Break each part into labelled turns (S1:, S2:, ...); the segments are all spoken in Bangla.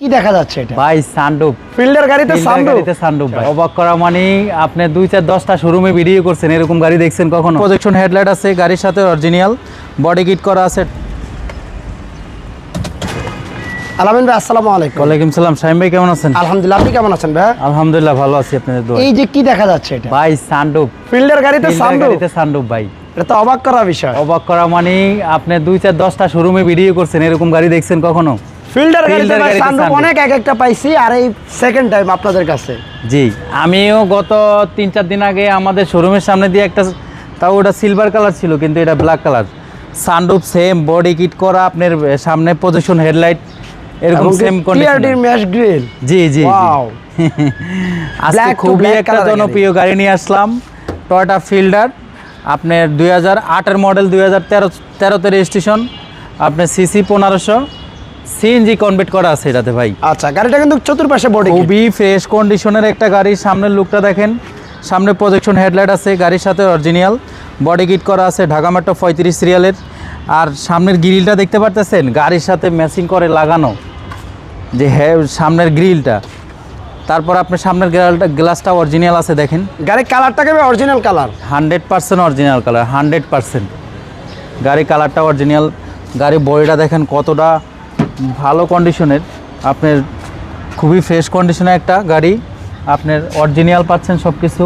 S1: কি দেখা যাচ্ছে এটা?
S2: ভাই সানরুফ
S1: ফিল্ডার গাড়িতে সানরুফ
S2: গাড়িতে সানরুফ ভাই। অবাক করা মানে আপনি দুই চার দশটা শোরুমে ভিডিও করছেন এরকম গাড়ি দেখছেন কখনো? প্রজেকশন হেডলাইট আছে গাড়ির সাথে অরিজিনাল বডি কিট করা আছে।
S1: আলামিন ভাই আসসালামু আলাইকুম।
S2: ওয়ালাইকুম সালাম ভাই কেমন আছেন?
S1: আলহামদুলিল্লাহ আপনি কেমন আছেন ভাই?
S2: আলহামদুলিল্লাহ ভালো আছি আপনাদের দোয়া
S1: এই যে কি দেখা যাচ্ছে এটা?
S2: ভাই
S1: ফিল্ডার গাড়িতে সানরুফ
S2: গাড়িতে ভাই।
S1: এটা তো অবাক করার বিষয়।
S2: অবাক করা মানে আপনি দুই চার দশটা শোরুমে ভিডিও করছেন এরকম গাড়ি দেখছেন কখনো?
S1: ফিল্ডার গাড়িতে সানরুফ অনেক এক একটা পাইছি আর এই সেকেন্ড টাইম আপনাদের কাছে।
S2: জি আমিও গত তিন চার দিন আগে আমাদের শোরুমের সামনে দিয়ে একটা তাও ওটা সিলভার কালার ছিল কিন্তু এটা black colour sunroof same body kit করা আপনার সামনে প্রজেকশন হেডলাইট এরকম সেম কন্ডিশন
S1: ম্যাশ গ্রিল
S2: জি জি আজকে খুবই একটা জনপ্রিয় গাড়ি। নিয়ে আসলাম টয়োটা ফিল্ডার আপনার দুই হাজার আটের মডেল দুই হাজার তেরো তেরোতে রেজিস্ট্রেশন আপনার সিসি পনেরোশো। সিএনজি কনভার্ট করা আছে এটাতে ভাই।
S1: আচ্ছা গাড়িটা কিন্তু চতুর্পাশে বডি
S2: খুবই ফ্রেশ কন্ডিশনের একটা গাড়ির সামনের লুকটা দেখেন। সামনে প্রজেকশন হেডলাইট আছে গাড়ির সাথে অরিজিনাল বডি কিট করা আছে ঢাকা মেট্রো পঁয়ত্রিশ সিরিয়ালের আর সামনের গ্রিলটা দেখতে পারতেছেন গাড়ির সাথে ম্যাচিং করে লাগানো। যে হ্যাঁ সামনের গ্রিলটা তারপর আপনার সামনের গ্লাসটা গ্লাসটা অরিজিনাল আছে দেখেন।
S1: গাড়ির কালারটাকে original colour
S2: hundred percent original colour hundred percent. গাড়ির কালারটা অরিজিনাল গাড়ির বডিটা দেখেন কতটা ভালো কন্ডিশনের আপনার খুবই ফ্রেশ কন্ডিশনের একটা গাড়ি আপনার অরিজিনাল পাচ্ছেন সব কিছু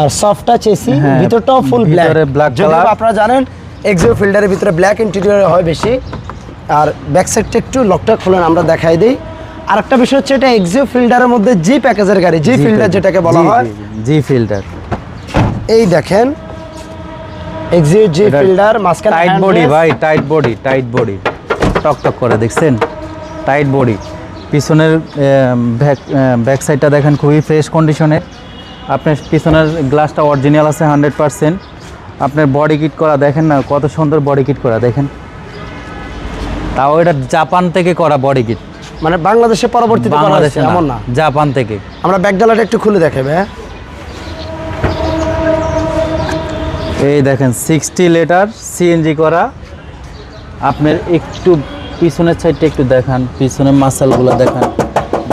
S1: আর সফট টাচ এসি ভিতরটাও ফুল ব্ল্যাক যদিও
S2: color।
S1: আপনারা জানেন এক্সিও ফিল্ডারের ভিতরে ব্ল্যাক ইন্টেরিয়র হয় বেশি। আর ব্যাক সাইডটা একটু লকটা খুলেন আমরা দেখাই দিই। আর একটা বিষয় হচ্ছে এটা এক্সিও ফিল্ডারের মধ্যে জি প্যাকেজের গাড়ি জি ফিল্ডার যেটাকে বলা হয়।
S2: জি ফিল্টার
S1: এই দেখেন এক্সিও জি ফিল্ডার মাঝখানে
S2: টাইট বডি ভাই টাইট বডি টাইট বডি টক টক করে দেখছেন? টাইট বডি পিছনের ব্যাক ব্যাক সাইডটা দেখেন খুবই ফ্রেশ কন্ডিশনের আপনার পিছনের গ্লাসটা অরিজিনাল আছে হান্ড্রেড পারসেন্ট আপনার বডি কিট করা দেখেন না কত সুন্দর বডি কিট করা দেখেন। তাও এটা জাপান থেকে করা বডি কিট
S1: মানে বাংলাদেশে পরবর্তীতে
S2: বাংলাদেশে না,
S1: এমন না?
S2: জাপান থেকে।
S1: আমরা ব্যাকডালাটা একটু খুলে দেখাবে হ্যাঁ
S2: এই দেখেন সিক্সটি লিটার সিএনজি করা। আপনার একটু পিছনের সাইডটা একটু দেখান পিছনের মাসালগুলো দেখান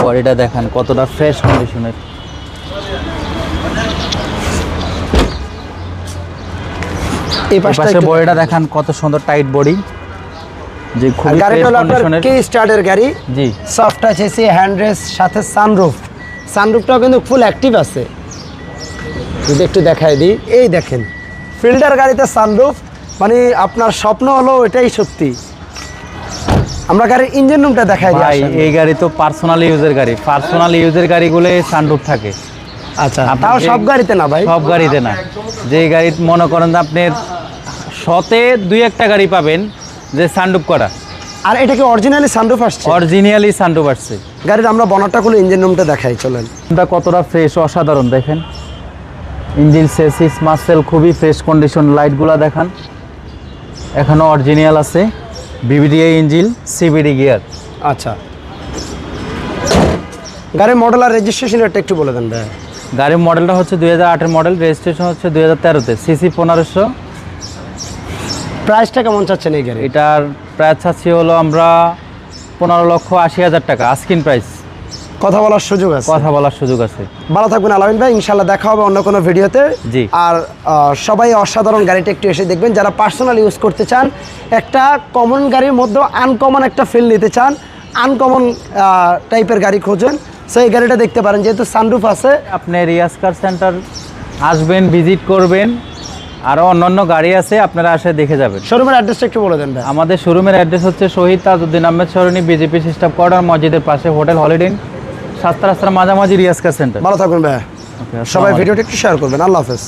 S2: বডিটা দেখান কতটা ফ্রেশ কন্ডিশনের
S1: এই
S2: পাশে বডিটা দেখান কত সুন্দর টাইট বডি যে খুবই
S1: গাড়িটা হলো আপনার
S2: কন্ডিশনের
S1: কে স্টার্টের গাড়ি।
S2: জি।
S1: Soft touch AC hand rest সাথে সানরুফ সানরুফটাও কিন্তু ফুল অ্যাক্টিভ আছে। যদি একটু দেখাই দিই এই দেখেন ফিল্ডার গাড়িতে সানরুফ মানে আপনার স্বপ্ন হলো এটাই সত্যি। আমরা গাড়ির ইঞ্জিন রুমটা দেখাই
S2: ভাই এই গাড়ি তো পার্সোনাল ইউজের গাড়ি। পার্সোনাল ইউজের গাড়িগুলো সানরুফ থাকে।
S1: আচ্ছা তাও সব গাড়িতে না ভাই?
S2: সব গাড়িতে না। যে গাড়ি মনে করেন যে আপনি শতে দুই একটা গাড়ি পাবেন যে সানরুফ করা।
S1: আর এটা কি অরিজিনালি সানরুফ আসছে?
S2: অরিজিনালি সানরুফ আসছে।
S1: গাড়ির আমরা বনারটা খুলে ইঞ্জিন রুমটা দেখাই চলেন।
S2: এটা কতটা ফ্রেশ অসাধারণ দেখেন। ইঞ্জিন সেসিস মাসেল খুবই ফ্রেশ কন্ডিশন লাইটগুলো দেখান। এখনও অরিজিনাল আছে বিবিডিআই ইঞ্জিন সিবিডি গিয়ার
S1: আচ্ছা। গাড়ির মডেল আর রেজিস্ট্রেশন রেটটা একটু বলে দেন ভাই।
S2: গাড়ির মডেলটা হচ্ছে দুই হাজার আটের মডেল রেজিস্ট্রেশন হচ্ছে দুই হাজার তেরোতে সিসি পনেরোশো।
S1: প্রাইসটা কেমন চাচ্ছেন এই গাড়ি
S2: এটার প্রায় চাচ্ছি হলো আমরা পনেরো লক্ষ আশি হাজার টাকা আস্কিন প্রাইস
S1: কথা বলার সুযোগ আছে।
S2: কথা বলার সুযোগ আছে।
S1: ভালো থাকবেন আলামিন ভাই ইনশাল্লাহ দেখা হবে অন্য কোনো ভিডিওতে।
S2: জি।
S1: আর সবাই অসাধারণ গাড়িটা একটু এসে দেখবেন যারা পার্সোনাল ইউজ করতে চান একটা কমন গাড়ির মধ্যে আনকমন একটা ফিল নিতে চান আনকমন টাইপের গাড়ি খোঁজেন এই গাড়িটা দেখতে পারেন যেহেতু সানরুফ আছে।
S2: আপনি রিয়াজ কার সেন্টার আসবেন ভিজিট করবেন আরও অন্যান্য গাড়ি আছে আপনারা আসে দেখে যাবেন।
S1: শোরুমের অ্যাড্রেসটা একটু বলে দেন ভাই।
S2: আমাদের শোরুমের অ্যাড্রেস হচ্ছে শহীদ তাজউদ্দিন আহমেদ সরণি বিজেপি সিস্টাফ কোয়ার্টার মসজিদের পাশে হোটেল হলিডে সাতটা রাস্তার মাঝামাঝি রিয়াজকা সেন্টার
S1: ভালো থাকবেন ভাই। সবাই ভিডিওটা একটু শেয়ার করবেন। আল্লাহ হাফেজ।